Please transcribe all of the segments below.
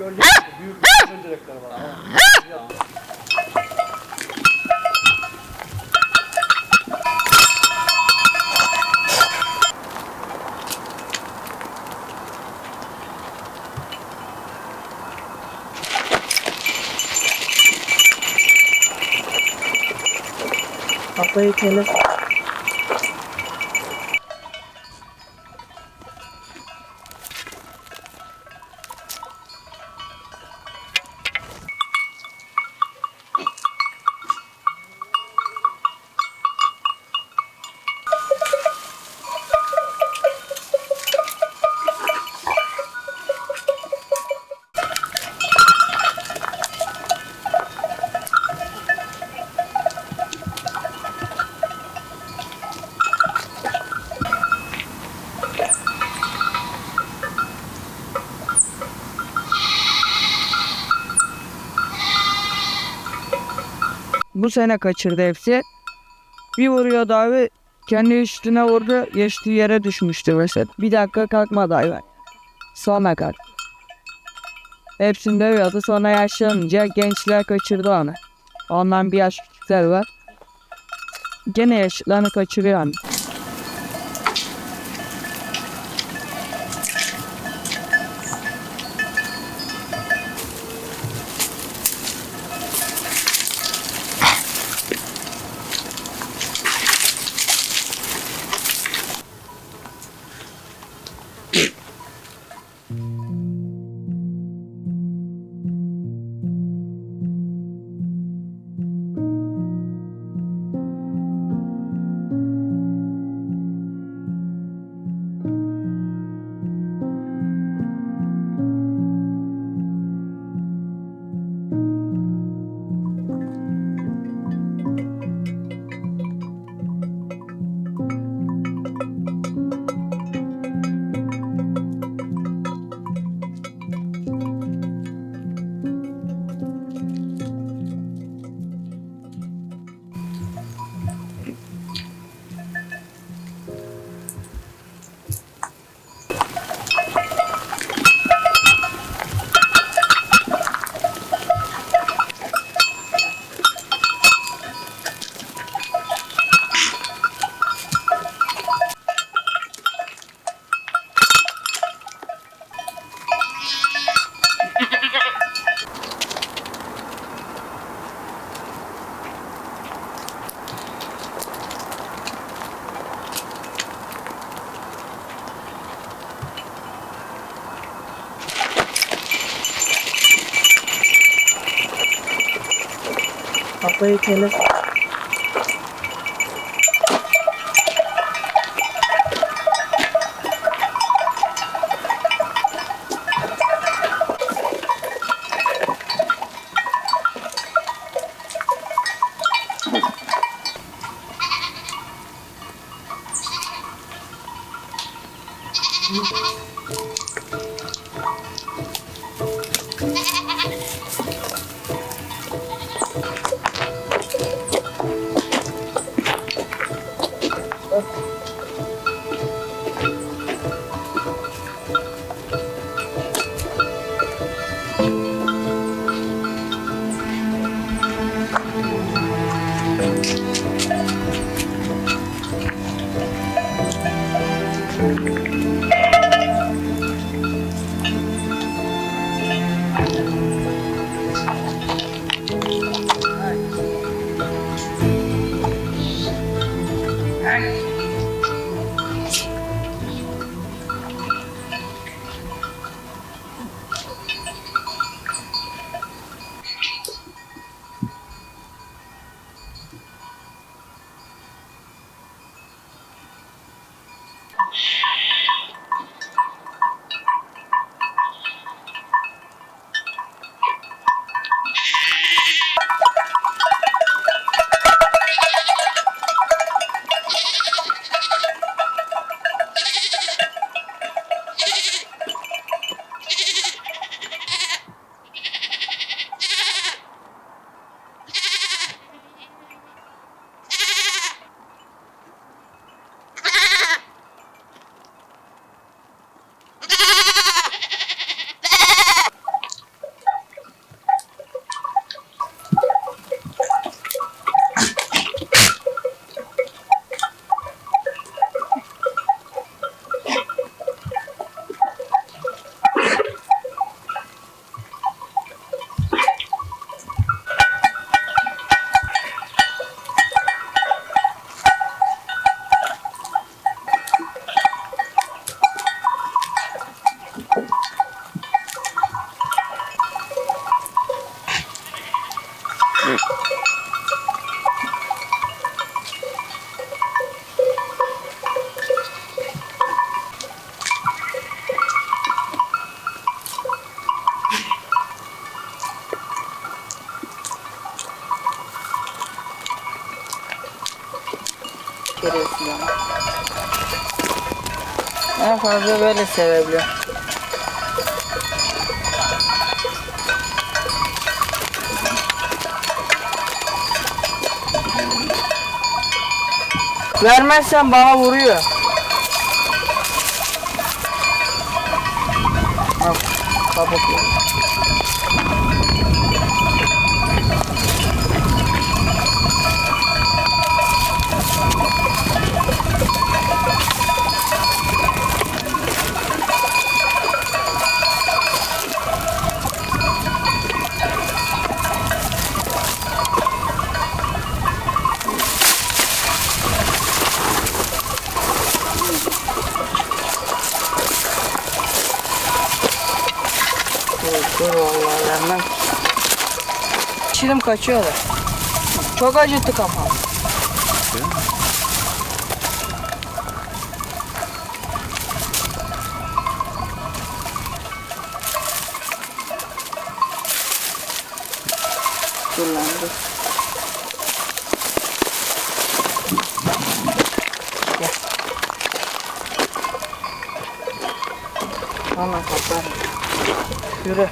Göreceksin. Büyük bir direkleri var. Kafayı kelir. Bu sene kaçırdı hepsi. Bir vuruyordu abi. Kendi üstüne vurdu. Geçtiği yere düşmüştü mesela. Bir dakika kalkmadı hayvan. Sonra kalk. Hepsini dövüyordu. Sonra yaşlanınca gençler kaçırdı onu. Ondan bir yaş küçükler var. Gene yaşlılarını kaçırıyor onu. Kafayı Where you let's Yeah. Gerekiyor. En fazla böyle sevebiliyor. Vermezsen bana vuruyor. Al, kabuk Dur, vallahi vermem. Çilim kaçıyorlar. Çok acıttı kafam. Dur lan dur. Yürü.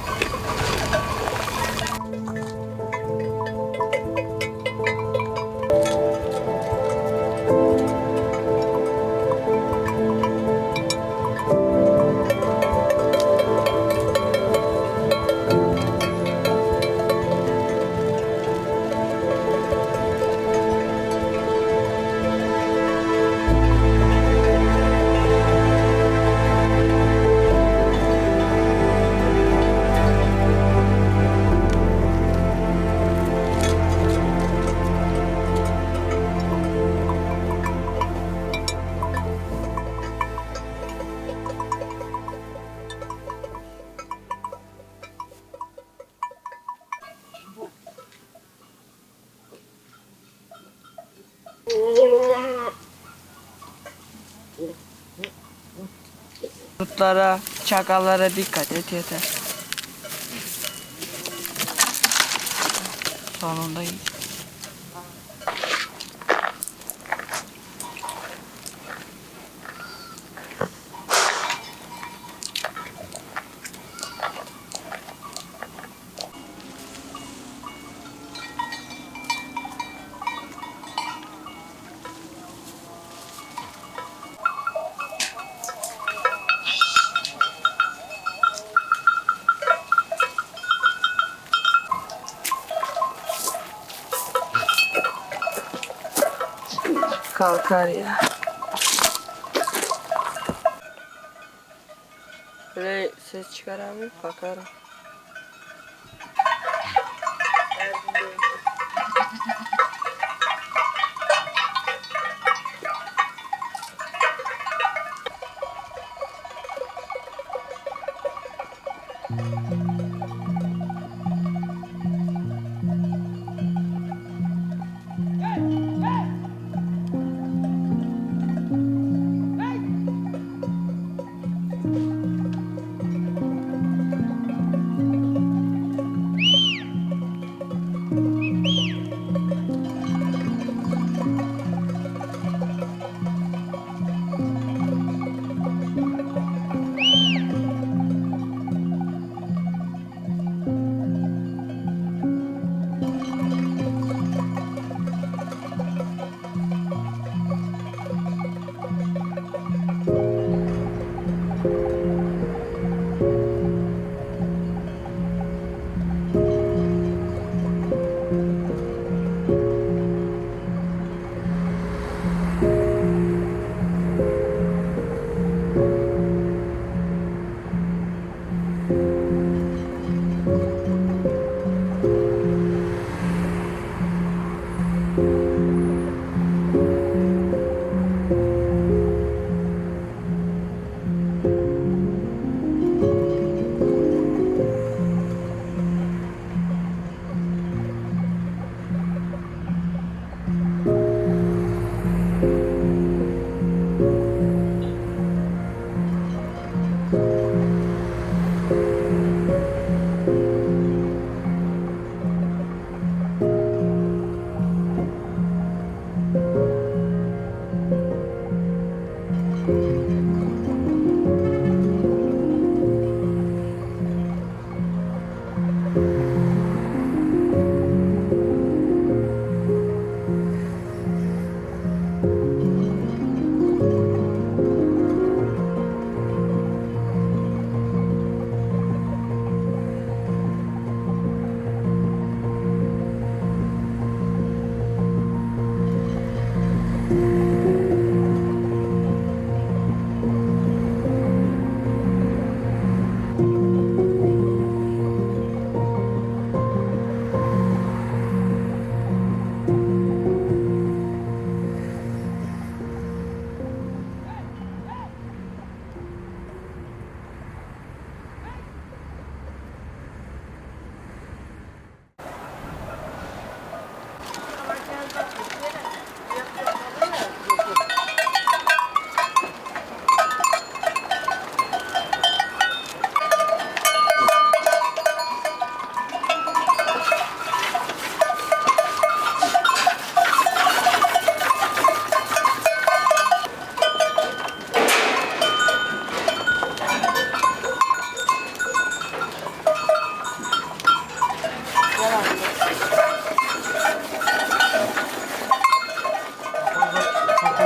Kurtlara, çakallara dikkat et yeter. Sonunda iyi. Kalkar ya. Böyle ses çıkar abi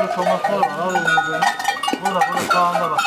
bakarım. çomakları var. Al elini böyle. Burada burada sağında bak.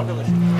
Ordnung ist.